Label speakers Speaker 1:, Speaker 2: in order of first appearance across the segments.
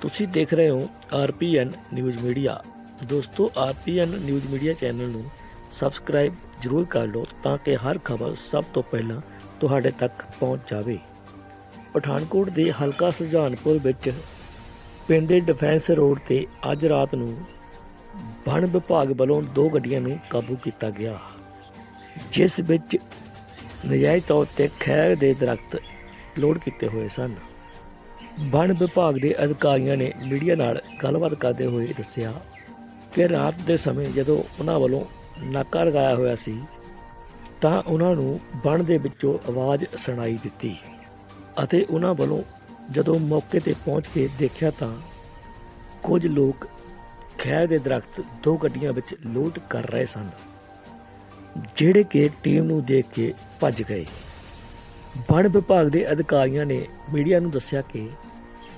Speaker 1: ਤੁਸੀਂ ਦੇਖ ਰਹੇ ਹੋ ਆਰਪੀਐਨ ਨਿਊਜ਼ ਮੀਡੀਆ। ਦੋਸਤੋ, ਆਰਪੀਐਨ ਨਿਊਜ਼ ਮੀਡੀਆ ਚੈਨਲ ਨੂੰ ਸਬਸਕ੍ਰਾਈਬ ਜ਼ਰੂਰ ਕਰ ਲਓ ਤਾਂ ਕਿ ਹਰ ਖਬਰ ਸਭ ਤੋਂ ਪਹਿਲਾਂ ਤੁਹਾਡੇ ਤੱਕ ਪਹੁੰਚ ਜਾਵੇ। ਪਠਾਨਕੋਟ ਦੇ ਹਲਕਾ ਸੁਜਾਨਪੁਰ ਵਿੱਚ ਪਿੰਡ ਦੇ ਡਿਫੈਂਸ ਰੋਡ ਤੇ ਅੱਜ ਰਾਤ ਨੂੰ ਵਣ ਵਿਭਾਗ ਵੱਲੋਂ ਦੋ ਗੱਡੀਆਂ ਨੂੰ ਕਾਬੂ ਕੀਤਾ ਗਿਆ। ਜਿਸ ਵਿੱਚ ਨਜਾਇਜ਼ ਤੌਰ ਤੇ ਖੈਰ ਦੇ ਦਰਖਤ ਲੋਡ ਕੀਤੇ ਹੋਏ ਸਨ। ਵਣ ਵਿਭਾਗ ਦੇ ਅਧਿਕਾਰੀਆਂ ਨੇ ਮੀਡੀਆ ਨਾਲ ਗੱਲਬਾਤ ਕਰਦੇ ਹੋਏ ਦੱਸਿਆ ਕਿ ਰਾਤ ਦੇ ਸਮੇਂ ਜਦੋਂ ਉਹਨਾਂ ਵੱਲੋਂ ਨਾਕਾ ਲਗਾਇਆ ਹੋਇਆ ਸੀ, ਤਾਂ ਉਹਨਾਂ ਨੂੰ ਵਣ ਦੇ ਵਿੱਚੋਂ ਆਵਾਜ਼ ਸੁਣਾਈ ਦਿੱਤੀ ਅਤੇ ਉਹਨਾਂ ਵੱਲੋਂ ਜਦੋਂ ਮੌਕੇ ਤੇ ਪਹੁੰਚ ਕੇ ਦੇਖਿਆ ਤਾਂ ਕੁਝ ਲੋਕ ਖੈਰ ਦੇ ਦਰਖਤ ਦੋ ਗੱਡੀਆਂ ਵਿੱਚ ਲੋਡ ਕਰ ਰਹੇ ਸਨ, ਜਿਹੜੇ ਕਿ ਟੀਮ ਨੂੰ ਦੇਖ ਕੇ ਭੱਜ ਗਏ। ਵਣ ਵਿਭਾਗ ਦੇ ਅਧਿਕਾਰੀਆਂ ਨੇ ਮੀਡੀਆ ਨੂੰ ਦੱਸਿਆ ਕਿ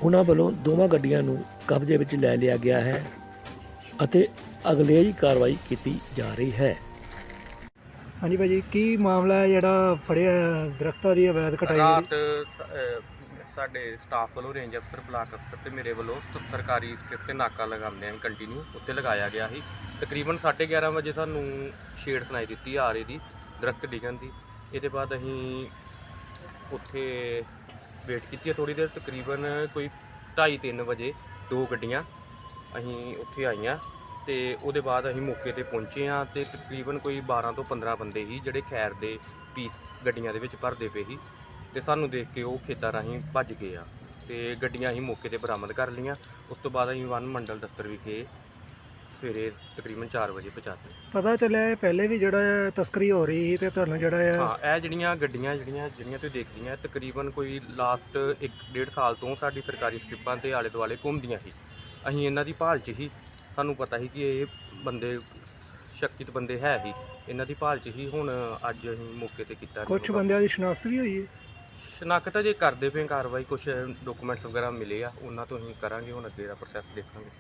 Speaker 1: ਉਹਨਾਂ ਵੱਲੋਂ ਦੋਵਾਂ ਗੱਡੀਆਂ ਨੂੰ ਕਬਜ਼ੇ ਵਿੱਚ ਲੈ ਲਿਆ ਗਿਆ ਹੈ ਅਤੇ ਅਗਲੇਰੀ ਕਾਰਵਾਈ ਕੀਤੀ ਜਾ ਰਹੀ ਹੈ।
Speaker 2: ਹਾਂਜੀ ਭਾਜੀ ਕੀ ਮਾਮਲਾ ਹੈ ਜਿਹੜਾ ਫੜਿਆ ਦਰਖਤਾਂ ਦੀ ਅਵੈਧ ਕਟਾਈ
Speaker 3: ਰਾਤ ਸ- ਸਾਡੇ ਸਟਾਫ ਵੱਲੋਂ ਰੇਂਜ ਅਫਸਰ ਬਲਾਕ ਅਫਸਰ ਤੇ ਮੇਰੇ ਵੱਲੋਂ ਸ- ਸਰਕਾਰੀ ਸਟ੍ਰਿਪ ਤੇ ਨਾਕਾ ਲਗਾਉਂਦੇ ਆਂ ਕੰਟੀਨਿਊ ਉੱਤੇ ਲਗਾਇਆ ਗਿਆ ਸੀ। ਤਕਰੀਬਨ 11:30 ਵਜੇ ਸਾਨੂੰ ਛੇੜ ਸੁਣਾਈ ਦਿੱਤੀ ਆ ਰਹੀ ਦੀ ਦਰਖਤ ਡਿੱਗਣ ਦੀ। ਇਹਦੇ ਬਾਅਦ ਅਸੀਂ ਉੱਥੇ ਵੇਟ ਕੀਤੀ ਹੈ ਥੋੜੀ ਦੇਰ, ਤਕਰੀਬਨ ਕੋਈ 2:30 ਵਜੇ ਦੋ ਗੱਡੀਆਂ ਅਸੀਂ ਉੱਥੇ ਆਈਆਂ ਤੇ ਉਹਦੇ ਬਾਅਦ ਅਸੀਂ ਮੌਕੇ ਤੇ ਪਹੁੰਚੇ ਹਾਂ ਤੇ ਤਕਰੀਬਨ ਕੋਈ 12 ਤੋਂ 15 ਬੰਦੇ ਸੀ ਜਿਹੜੇ ਖੈਰ ਦੇ ਪੀਸ ਗੱਡੀਆਂ ਦੇ ਵਿੱਚ ਭਰਦੇ ਪਏ ਸੀ ਤੇ ਸਾਨੂੰ ਦੇਖ ਕੇ ਉਹ ਖੇਤਾਂ ਰਾਹੀਂ ਭੱਜ ਗਏ ਆ ਤੇ ਗੱਡੀਆਂ ਅਸੀਂ ਮੌਕੇ ਤੇ ਬਰਾਮਦ ਕਰ ਲਈਆਂ। ਉਸ ਤੋਂ ਬਾਅਦ ਅਸੀਂ ਵਨ ਮੰਡਲ ਦਫ਼ਤਰ ਵਿਖੇ ਸਵੇਰੇ ਤਕਰੀਬਨ 4 ਵਜੇ ਪਹੁੰਚਾਤੇ
Speaker 2: ਪਤਾ ਚੱਲਿਆ ਇਹ ਪਹਿਲੇ ਵੀ ਜਿਹੜਾ ਹੈ ਤਸਕਰੀ ਹੋ ਰਹੀ ਸੀ ਤੇ ਤੁਹਾਨੂੰ ਜਿਹੜਾ ਹੈ
Speaker 3: ਹਾਂ ਇਹ ਜਿਹੜੀਆਂ ਗੱਡੀਆਂ ਜਿਹੜੀਆਂ ਜਿਹੜੀਆਂ ਤੁਸੀਂ ਦੇਖ ਲਈਆਂ ਤਕਰੀਬਨ ਕੋਈ ਲਾਸਟ 1.5 ਸਾਲ ਤੋਂ ਸਾਡੀ ਸਰਕਾਰੀ ਸਟ੍ਰਿਪਾਂ ਤੇ ਆਲੇ ਦੁਆਲੇ ਘੁੰਮਦੀਆਂ ਸੀ। ਅਸੀਂ ਇਹਨਾਂ ਦੀ ਭਾਲ 'ਚ ਹੀ ਸਾਨੂੰ ਪਤਾ ਸੀ ਕਿ ਇਹ ਬੰਦੇ ਸ਼ੱਕਿਤ ਬੰਦੇ ਹੈ ਹੀ। ਇਹਨਾਂ ਦੀ ਭਾਲ 'ਚ ਹੀ ਹੁਣ ਅੱਜ ਅਸੀਂ ਮੌਕੇ ਤੇ ਕੀਤਾ।
Speaker 2: ਕੁਝ ਬੰਦਿਆਂ ਦੀ ਸ਼ਨਾਖਤ ਵੀ ਹੋਈ ਹੈ?
Speaker 3: ਸ਼ਨਾਖਤ ਜੇ ਕਰਦੇ ਪਏ ਕਾਰਵਾਈ ਕੁਝ ਡਾਕੂਮੈਂਟਸ ਵਗੈਰਾ ਮਿਲੇ ਆ ਉਹਨਾਂ ਤੋਂ ਅਸੀਂ ਕਰਾਂਗੇ ਹੁਣ ਅੱਗੇ ਦਾ ਪ੍ਰੋਸੈਸ ਦੇਖਾਂਗੇ।